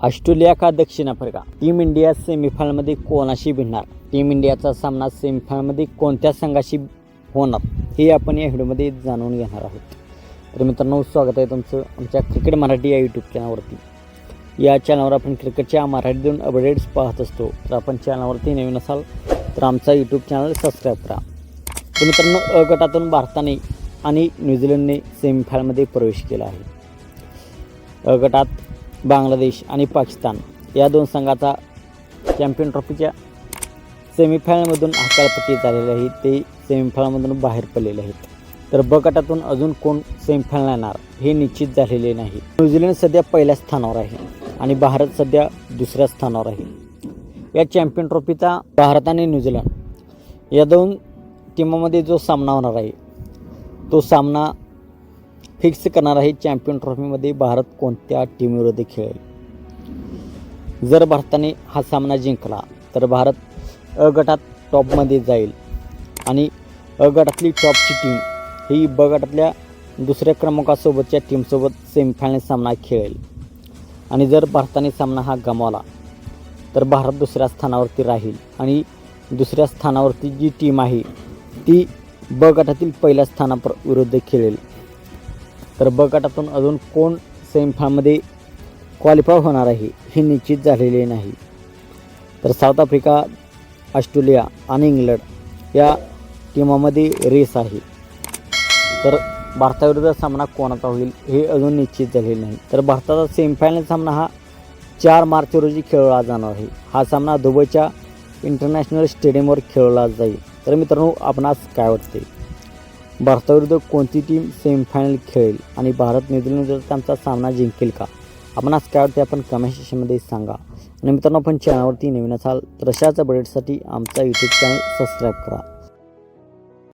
Australia का दक्षिण Africa? Team India सेमीफायनलमध्ये कोणाशी भिडणार? टीम इंडियाचा सामना सेमीफायनलमध्ये कोणत्या संघाशी होणार? हे आपण या व्हिडिओमध्ये जाणून घेणार आहोत. तर मित्रांनो स्वागत आहे तुमचं आमच्या क्रिकेट मराठी या यूट्यूब चॅनलवरती या चॅनलवर आपण क्रिकेटच्या मराठीतून अपडेट्स पाहत असतो. तर आपण चॅनलवरती नवीन असाल तर आमचा यूट्यूब चॅनल सबस्क्राईब करा. तर मित्रांनो अ गटातून भारताने आणि न्यूझीलंडने सेमीफायनलमध्ये प्रवेश केला आहे. अ गटात बांगलादेश आणि पाकिस्तान या दोन संघाचा चॅम्पियन ट्रॉफीच्या सेमीफायनलमधून हकालपट्टी झालेली आहे. ते सेमीफायनलमधून बाहेर पडलेले आहेत. तर ब गटातून अजून कोण सेमीफायनल येणार हे निश्चित झालेले नाही. न्यूझीलंड सध्या पहिल्या स्थानावर आहे आणि भारत सध्या दुसऱ्या स्थानावर आहे. या चॅम्पियन ट्रॉफीचा भारत आणि न्यूझीलंड या दोन टीमामध्ये जो सामना होणार आहे तो सामना फिक्स करणार आहे चॅम्पियन ट्रॉफीमध्ये भारत कोणत्या टीमविरुद्ध खेळेल? जर भारताने हा सामना जिंकला तर भारत अ गटात टॉपमध्ये जाईल. आणि अ गटातली टॉपची टीम ही ब गटातल्या दुसऱ्या क्रमांकासोबतच्या टीमसोबत सेमीफायनल सामना खेळेल. आणि जर भारताने सामना हा गमावला तर भारत दुसऱ्या स्थानावरती राहील. आणि दुसऱ्या स्थानावरती जी टीम आहे ती ब गटातील पहिल्या स्थानापर विरुद्ध खेळेल. तर ब गटातून अजून कोण सेमीफायनलमध्ये क्वालिफाय होणार आहे हे निश्चित झालेले नाही. तर साऊथ आफ्रिका ऑस्ट्रेलिया आणि इंग्लंड या टीमामध्ये रेस आहे. तर भारताविरुद्ध सामना कोणाचा होईल हे अजून निश्चित झालेले नाही. तर भारताचा सेमीफायनल सामना हा चार मार्च रोजी खेळला जाणार आहे. हा सामना दुबईच्या इंटरनॅशनल स्टेडियमवर खेळला जाईल. तर मित्रांनो आपणास काय वाटते भारताविरुद्ध कोणती टीम सेमीफायनल खेळेल आणि भारत न्यूझीलंड त्यांचा सामना जिंकेल का? आपणास काय वाटते आपण कमेंट सेक्शनमध्ये सांगा. आणि मित्रांनो आपण चॅनलवरती नवीन असाल तर अशाच अपडेटसाठी आमचा यूट्यूब चॅनल सबस्क्राईब करा.